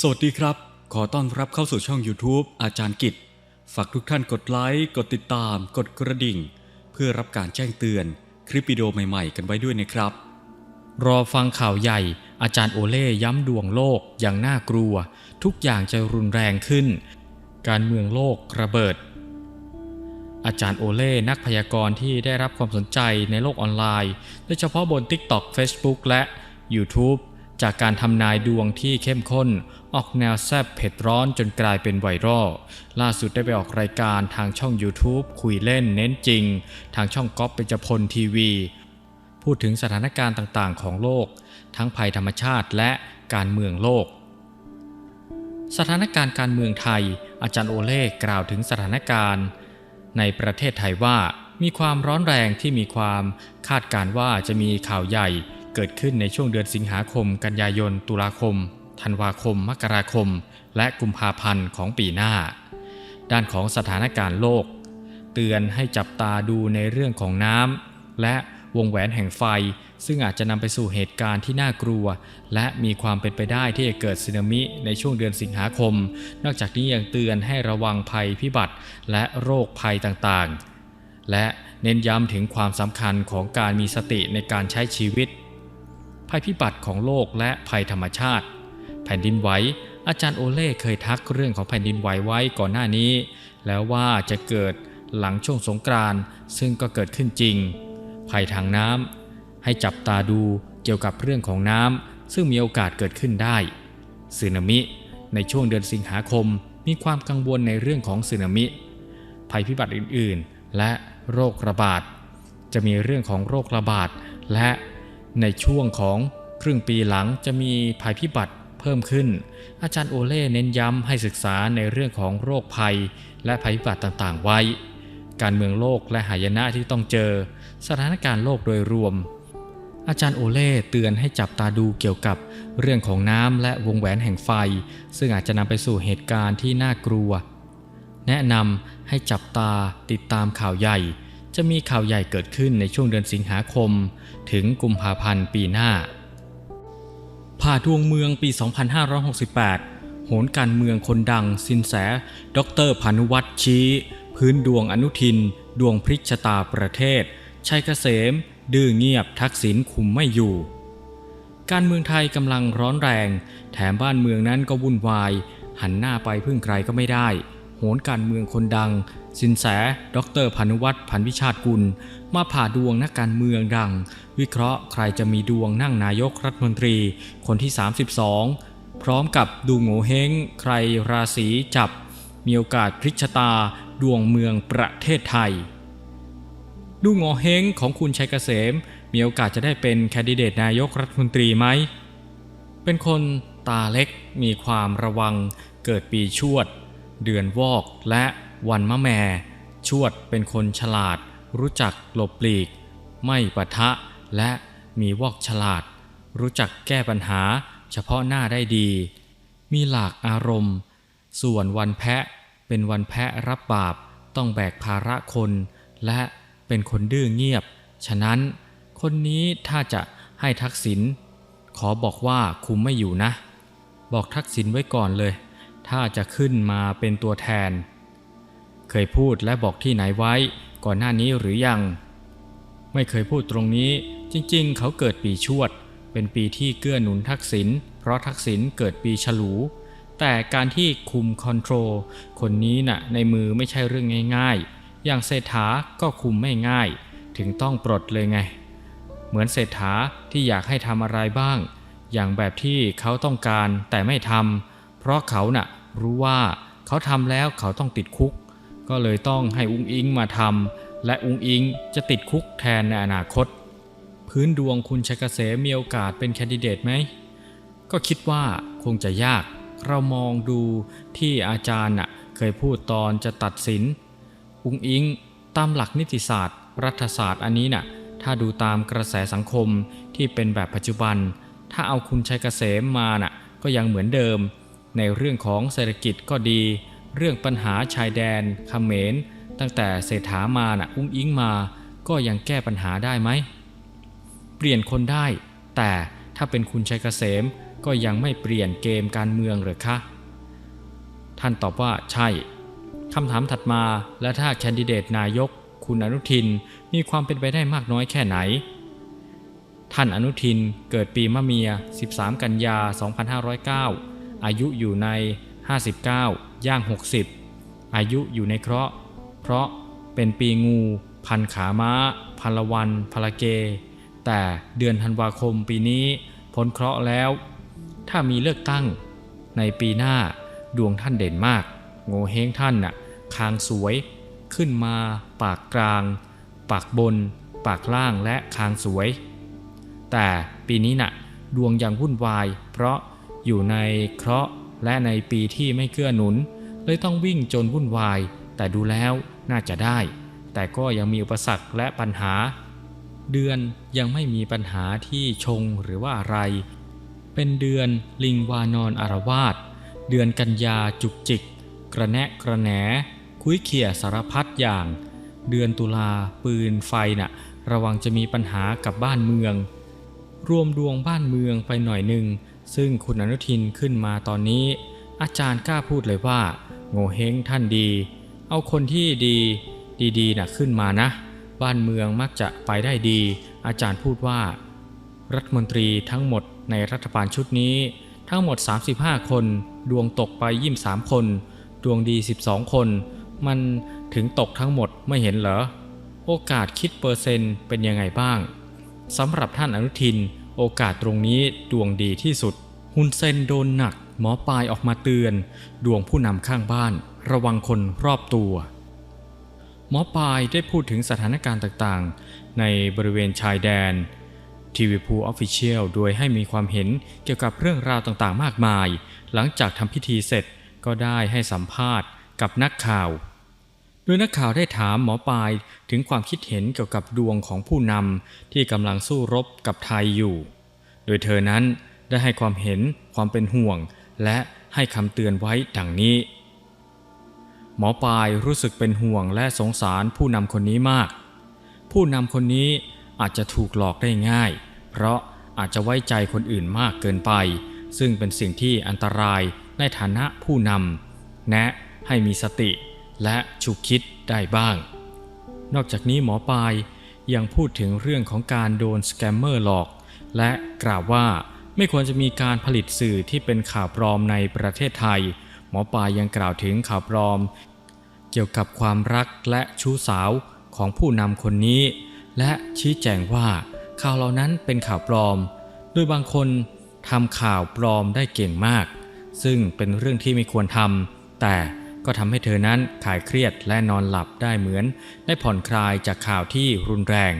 สวัสดีครับ ขอต้อนรับเข้าสู่ช่อง YouTube อาจารย์กิจ ฝากทุกท่านกดไลค์ กดติดตาม กดกระดิ่ง เพื่อรับการแจ้งเตือนคลิปวิดีโอใหม่ๆ กันไว้ด้วยนะครับ รอฟังข่าวใหญ่ อาจารย์โอเล่ย้ำดวงโลกอย่างน่ากลัว ทุกอย่างจะรุนแรงขึ้น การเมืองโลกระเบิด อาจารย์โอเล่นักพยากรณ์ที่ได้รับความสนใจในโลกออนไลน์ โดยเฉพาะบน TikTok Facebook และ YouTube จากการทำนายดวงที่เข้มข้น ออกแนวแซบเผ็ดร้อนจนกลายเป็นไวรัลล่าสุดได้ไปออกรายการทางช่อง YouTube คุยเล่นเน้นจริง ทางช่องก๊อปเปญจพลทีวี พูดถึงสถานการณ์ต่างๆ ของโลก ทั้งภัยธรรมชาติและการเมืองโลก สถานการณ์การเมืองไทย อาจารย์โอเล่กล่าวถึงสถานการณ์ ในประเทศไทยว่ามีความร้อนแรงที่มีความคาดการณ์ว่าจะมีข่าวใหญ่ เกิดขึ้นในช่วงเดือนสิงหาคม กันยายน ตุลาคม ธันวาคม มกราคม และกุมภาพันธ์ของปีหน้า ด้านของสถานการณ์โลก เตือนให้จับตาดูในเรื่องของน้ำและวงแหวนแห่งไฟ ซึ่งอาจจะนำไปสู่เหตุการณ์ที่น่ากลัว และมีความเป็นไปได้ที่จะเกิดสึนามิในช่วงเดือนสิงหาคม นอกจากนี้ยังเตือนให้ระวังภัยพิบัติและโรคภัยต่างๆ และเน้นย้ำถึงความสำคัญของการมีสติในการใช้ชีวิต ภัยพิบัติของโลกและภัยธรรมชาติ แผ่นดินไหวอาจารย์โอเล่เคยทักเรื่องของแผ่นดินไหวไว้ก่อนหน้านี้ แล้วว่าจะเกิดหลังช่วงสงกรานต์ซึ่งก็เกิดขึ้นจริง ภัยทางน้ำให้จับตาดูเกี่ยวกับเรื่องของน้ำซึ่งมีโอกาสเกิดขึ้นได้สึนามิในช่วงเดือนสิงหาคมมีความกังวลในเรื่องของสึนามิ ภัยพิบัติอื่น ๆ และโรคระบาด จะมีเรื่องของโรคระบาด และ ในช่วงของครึ่งปีหลังจะมีภัยพิบัติเพิ่มขึ้น อาจารย์โอเล่เน้นย้ำให้ศึกษาในเรื่องของโรคภัย และภัยพิบัติต่างๆ ไว้ การเมืองโลกและหายนะที่ต้องเจอ สถานการณ์โลกโดยรวม อาจารย์โอเล่เตือนให้จับตาดูเกี่ยวกับเรื่องของน้ำและวงแหวนแห่งไฟ ซึ่งอาจจะนำไปสู่เหตุการณ์ที่น่ากลัว แนะนำให้จับตาติดตามข่าวใหญ่ จะมีข่าวใหญ่เกิดขึ้นในช่วงเดือนสิงหาคม ถึงกุมภาพันธ์ปีหน้า ผ่าดวงเมืองปี 2568 โหนการเมืองคนดังสินแส ดรพานุวัตรชี้ พื้นดวงอนุทิน ดวงพริกชะตาประเทศ ชัยเกษม ดื้อเงียบทักษิณคุมไม่อยู่ การเมืองไทยกำลังร้อนแรง แถมบ้านเมืองนั้นก็วุ่นวาย หันหน้าไปพึ่งใครก็ไม่ได้ นการเมืองคนดัง สินแส ดรพานุวัตรพันวิชาติกุล มาผ่าดวงนักการเมืองดัง วิเคราะห์ใครจะมีดวงนั่งนายกรัฐมนตรี คนที่ 32 พร้อมกับดูโงเฮงใครราศีจับ มีโอกาสพลิกชะตาดวงเมืองประเทศไทย ดูโงเฮงของคุณชัยเกษม มีโอกาสจะได้เป็นแคนดิเดตนายกรัฐมนตรีไหมเป็นคนตาเล็กมีความระวังเกิดปีชวด เดือนวอกและวันมะแม่ ชวดเป็นคนฉลาด รู้จักหลบหลีก ไม่ปะทะและมีวอกฉลาด รู้จักแก้ปัญหาเฉพาะหน้าได้ดี มีหลากอารมณ์ ส่วนวันแพะเป็นวันแพะรับบาปต้องแบกภาระคน และเป็นคนดื้อเงียบ ฉะนั้น คนนี้ถ้าจะให้ทักษิณขอบอกว่าคุมไม่อยู่นะ บอกทักษิณไว้ก่อนเลย ถ้าจะขึ้นมาเป็นตัวแทน เคยพูดและบอกที่ไหนไว้ก่อนหน้านี้หรือยัง ไม่เคยพูดตรงนี้จริงๆ เขาเกิดปีชวด เป็นปีที่เกื้อหนุนทักษิณเพราะทักษิณเกิดปีฉลู แต่การที่คุมคอนโทรลคนนี้น่ะในมือไม่ใช่เรื่องง่ายๆ อย่างเศรษฐาก็คุมไม่ง่าย ถึงต้องปลดเลยไง เหมือนเศรษฐาที่อยากให้ทำอะไรบ้าง อย่างแบบที่เขาต้องการแต่ไม่ทำเพราะเขาน่ะ รู้ว่าเขาทำแล้วเขาต้องติดคุก ก็เลยต้องให้อุ้งอิงมาทำและอุ้งอิงจะติดคุกแทนในอนาคต พื้นดวงคุณชัยเกษมมีโอกาสเป็นแคนดิเดตไหม ก็คิดว่าคงจะยาก เรามองดูที่อาจารย์น่ะเคยพูดตอนจะตัดสิน อุ้งอิงตามหลักนิติศาสตร์ รัฐศาสตร์อันนี้น่ะถ้าดูตามกระแสสังคมที่เป็นแบบปัจจุบัน ถ้าเอาคุณชัยเกษมมาน่ะก็ยังเหมือนเดิม ในเรื่องของเศรษฐกิจก็ดี เรื่องปัญหาชายแดนเขมร ตั้งแต่เศรษฐามานะอุ้งอิงมา ก็ยังแก้ปัญหาได้ไหม เปลี่ยนคนได้ แต่ถ้าเป็นคุณชัยเกษมก็ยังไม่เปลี่ยนเกมการเมืองหรือคะ ท่านตอบว่าใช่คำถามถัดมาและถ้าแคนดิเดตนายก คุณอนุทินมีความเป็นไปได้มากน้อยแค่ไหน ท่านอนุทินเกิดปีมะเมีย 13 กันยา 2509 อายุอยู่ใน 59 ย่าง 60 อายุอยู่ในเคราะห์ เพราะเป็นปีงู พันขาม้า พันละวันพละเก แต่เดือนธันวาคมปีนี้พ้นเคราะห์แล้ว ถ้ามีเลือกตั้ง ในปีหน้าดวงท่านเด่นมาก โงเฮงท่านน่ะคางสวย ขึ้นมาปากกลาง ปากบน ปากล่างและคางสวย แต่ปีนี้น่ะดวงยังวุ่นวาย เพราะ อยู่ในเคราะห์และในปีที่ไม่เกื้อหนุน เลยต้องวิ่งจนวุ่นวาย แต่ดูแล้วน่าจะได้ แต่ก็ยังมีอุปสรรคและปัญหา เดือนยังไม่มีปัญหาที่ชงหรือว่าอะไร เป็นเดือนลิงวานอนอารวาสเดือนกันยาจุกจิก กระแนะกระแหน คุยเขี่ยสารพัดอย่าง เดือนตุลาปืนไฟน่ะระวังจะมีปัญหากับบ้านเมือง รวมดวงบ้านเมืองไปหน่อยหนึ่ง ซึ่งคุณอนุทินขึ้นมาตอนนี้ อาจารย์กล้าพูดเลยว่า โง่เฮงท่านดี เอาคนที่ดีดีๆนะขึ้นมานะ บ้านเมืองมักจะไปได้ดี อาจารย์พูดว่า รัฐมนตรีทั้งหมดในรัฐบาลชุดนี้ ทั้งหมด 35 คน ดวงตกไป23คน ดวงดี 12 คน มันถึงตกทั้งหมดไม่เห็นเหรอ โอกาสคิดเปอร์เซ็นต์เป็นยังไงบ้างสำหรับท่านอนุทิน โอกาสตรงนี้ดวงดีที่สุด ฮุนเซนโดนหนัก หมอปลายออกมาเตือน ดวงผู้นำข้างบ้าน ระวังคนรอบตัว หมอปลายได้พูดถึงสถานการณ์ต่างๆ ในบริเวณชายแดนทีวีพูออฟฟิเชียลโดยให้มีความเห็นเกี่ยวกับเรื่องราวต่างๆ มากมาย หลังจากทำพิธีเสร็จก็ได้ให้สัมภาษณ์กับนักข่าว โดยนักข่าวได้ถามหมอปลายถึงความคิดเห็นเกี่ยวกับดวงของผู้นำที่กำลังสู้รบกับไทยอยู่ โดยเธอนั้นได้ให้ความเห็นความเป็นห่วง และให้คำเตือนไว้ดังนี้ หมอปลายรู้สึกเป็นห่วงและสงสารผู้นำคนนี้มาก ผู้นำคนนี้อาจจะถูกหลอกได้ง่าย เพราะอาจจะไว้ใจคนอื่นมากเกินไป ซึ่งเป็นสิ่งที่อันตรายในฐานะผู้นำแนะให้มีสติ และฉุกคิดได้บ้าง นอกจากนี้หมอปลายยังพูดถึงเรื่องของการโดนสแกมเมอร์หลอก และกล่าวว่าไม่ควรจะมีการผลิตสื่อที่เป็นข่าวปลอมในประเทศไทย หมอปลายยังกล่าวถึงข่าวปลอม เกี่ยวกับความรักและชู้สาวของผู้นำคนนี้ และชี้แจงว่าข่าวเหล่านั้นเป็นข่าวปลอม โดยบางคนทำข่าวปลอมได้เก่งมาก ซึ่งเป็นเรื่องที่ไม่ควรทำแต่ ก็ทำให้เธอนั้นขายเครียดและนอนหลับได้เหมือน ได้ผ่อนคลายจากข่าวที่รุนแรง